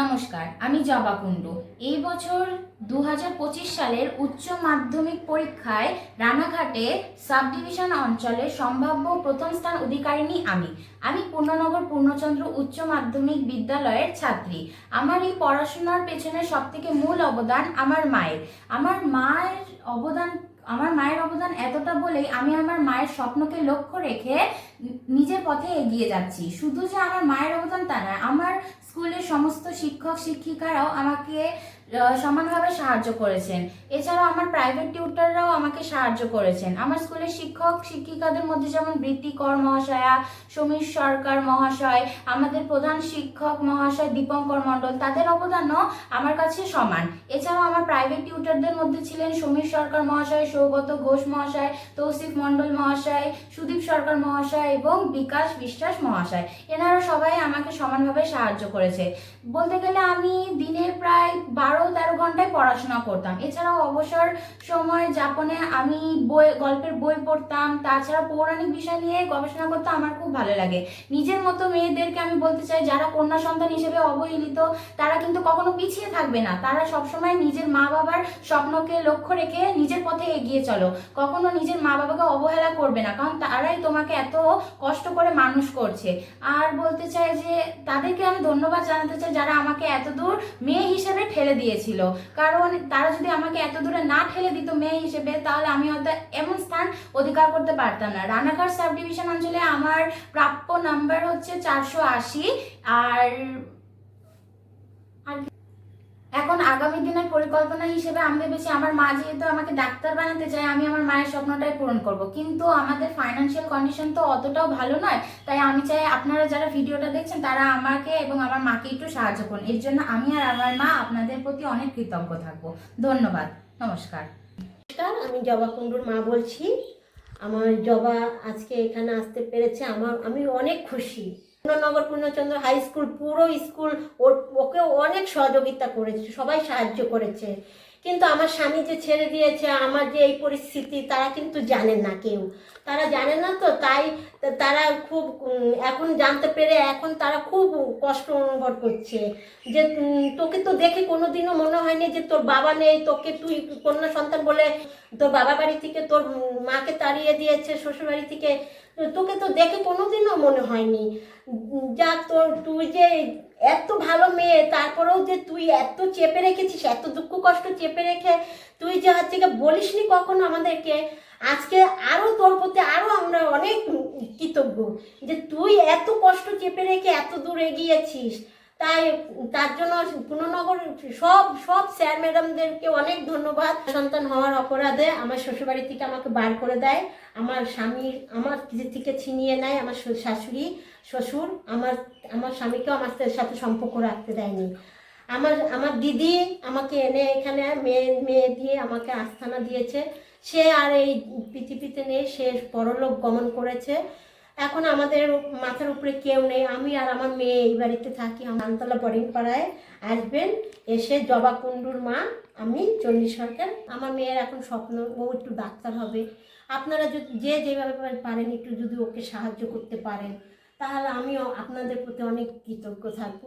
নমস্কার, আমি জবা কুণ্ডু। এই বছর দু পঁচিশ সালের উচ্চ মাধ্যমিক পরীক্ষায় রানাঘাটে সাব ডিভিশন অঞ্চলে সম্ভাব্য প্রথম স্থান অধিকারিণী আমি। আমি পূর্ণনগর পূর্ণচন্দ্র উচ্চ মাধ্যমিক বিদ্যালয়ের ছাত্রী। আমার এই পড়াশোনার পেছনে সবথেকে মূল অবদান আমার মায়ের। আমার মায়ের অবদান, আমার মায়ের অবদান এতটা বলেই আমি আমার মায়ের স্বপ্নকে লক্ষ্য রেখে নিজের পথে এগিয়ে যাচ্ছি। শুধু যে আমার মায়ের অবদান she শিক্ষক, শিক্ষিকারাও আমাকে সমানভাবে সাহায্য করেছেন। এছাড়াও আমার প্রাইভেট টিউটাররাও আমাকে সাহায্য করেছেন। আমার স্কুলের শিক্ষক, শিক্ষিকাদের মধ্যে যেমন বৃত্তি কর মহাশয়া, সমীর সরকার মহাশয়, আমাদের প্রধান শিক্ষক মহাশয় দীপঙ্কর মণ্ডল, তাদের অবদানও আমার কাছে সমান। এছাড়াও আমার প্রাইভেট টিউটারদের মধ্যে ছিলেন সমীর সরকার মহাশয়, সৌগত ঘোষ মহাশয়, তৌসিফ মণ্ডল মহাশয়, সুদীপ সরকার মহাশয় এবং বিকাশ বিশ্বাস মহাশয়। এনারা সবাই আমাকে সমানভাবে সাহায্য করেছে। বলতে গেলে আমি দিনের প্রায় বারো তেরো ঘন্টায় পড়াশোনা করতাম। এছাড়াও অবসর সময় যাপনে আমি বই, গল্পের বই পড়তাম। তাছাড়া পৌরাণিক বিষয় নিয়ে গবেষণা করতে আমার খুব ভালো লাগে। নিজের মতো মেয়েদেরকে আমি বলতে চাই, যারা কন্যা সন্তান হিসেবে অবহেলিত, তারা কিন্তু কখনো পিছিয়ে থাকবে না। তারা সবসময় নিজের মা বাবার স্বপ্নকে লক্ষ্য রেখে নিজের পথে এগিয়ে চলো। কখনো নিজের মা বাবাকে অবহেলা করবে না, কারণ তারাই তোমাকে এত কষ্ট করে মানুষ করছে। আর বলতে চাই যে, তাদেরকে আমি ধন্যবাদ জানাতে চাই যারা আমাকে এত দূর মেয়ে হিসেবে ঠেলে দিয়েছিল। কারণ তারা যদি আমাকে এত দূরে না ঠেলে দিত মেয়ে হিসেবে, তাহলে আমি হয়তো এমন স্থান অধিকার করতে পারতাম না। রানাঘাট সাব ডিভিশন অঞ্চলে আমার প্রাপ্য নাম্বার হচ্ছে চারশো আশি, আর এখন আগামী দিনের পরিকল্পনা হিসেবে আমি ভেবেছি আমার মা যেহেতু আমাকে ডাক্তার বানাতে চায়, আমি আমার মায়ের স্বপ্নটাই পূরণ করব। কিন্তু আমাদের ফাইন্যান্সিয়াল কন্ডিশন তো অতটাও ভালো নয়, তাই আমি চাই আপনারা যারা ভিডিওটা দেখছেন তারা আমাকে এবং আমার মাকে একটু সাহায্য করুন। এর জন্য আমি আর আমার মা আপনাদের প্রতি অনেক কৃতজ্ঞ থাকব। ধন্যবাদ। নমস্কার। নমস্কার, আমি জবা কুণ্ডুর মা বলছি। আমার জবা আজকে এখানে আসতে পেরেছে, আমার, আমি অনেক খুশি। পূর্ণনগর পূর্ণচন্দ্র হাই স্কুল, পুরো স্কুল ওর, ওকে অনেক সহযোগিতা করেছে, সবাই সাহায্য করেছে। কিন্তু আমার স্বামী যে ছেড়ে দিয়েছে, আমার যে এই পরিস্থিতি, তারা কিন্তু জানে না কেউ। তারা জানে না তো, তাই তারা খুব এখন জানতে পেরে এখন তারা খুব কষ্ট অনুভব করছে। যে তোকে তো দেখে কোনোদিনও মনে হয়নি যে তোর বাবা নেই, তোকে তুই কন্যা সন্তান বলে তোর বাবা বাড়ি থেকে তোর মাকে তাড়িয়ে দিয়েছে শ্বশুর বাড়ি থেকে। তোকে তো দেখে কোনোদিনও মনে হয়নি। যা তোর, তুই যে এত ভালো মেয়ে, তারপরেও যে তুই এত চেপে রেখেছিস, এত দুঃখ কষ্ট চেপে রেখে তুই যে হচ্ছে গিয়ে বলিসনি কখনো আমাদেরকে, আজকে আরও তোর প্রতি আরও আমরা অনেক কৃতজ্ঞ যে তুই এত কষ্ট চেপে রেখে এত দূর এগিয়েছিস। তাই তার জন্য পুননগর সব সব স্যার ম্যাডামদেরকে অনেক ধন্যবাদ। সন্তান হওয়ার অপরাধে আমার শ্বশুরবাড়ি থেকে আমাকে বার করে দেয়। আমার স্বামীর আমার থেকে ছিনিয়ে নেয় আমার শাশুড়ি, শ্বশুর। আমার আমার স্বামীকেও আমার সাথে সম্পর্ক রাখতে দেয়নি। আমার আমার দিদি আমাকে এনে এখানে মেয়ে মেয়ে দিয়ে আমাকে আস্থানা দিয়েছে। সে আর এই পৃথিবীতে নেই, সে পরলোক গমন করেছে। এখন আমাদের মাথার উপরে কেউ নেই। আমি আর আমার মেয়ে এই বাড়িতে থাকি। আমতলা বরিং পাড়ায় আসবেন, এসে জবা কুণ্ডুর মা, আমি চল্লিশ সরকার। আমার মেয়ের এখন স্বপ্ন, ও একটু ডাক্তার হবে। আপনারা যদি, যে যেভাবে পারেন, একটু যদি ওকে সাহায্য করতে পারেন, তাহলে আমিও আপনাদের প্রতি অনেক কৃতজ্ঞ থাকব।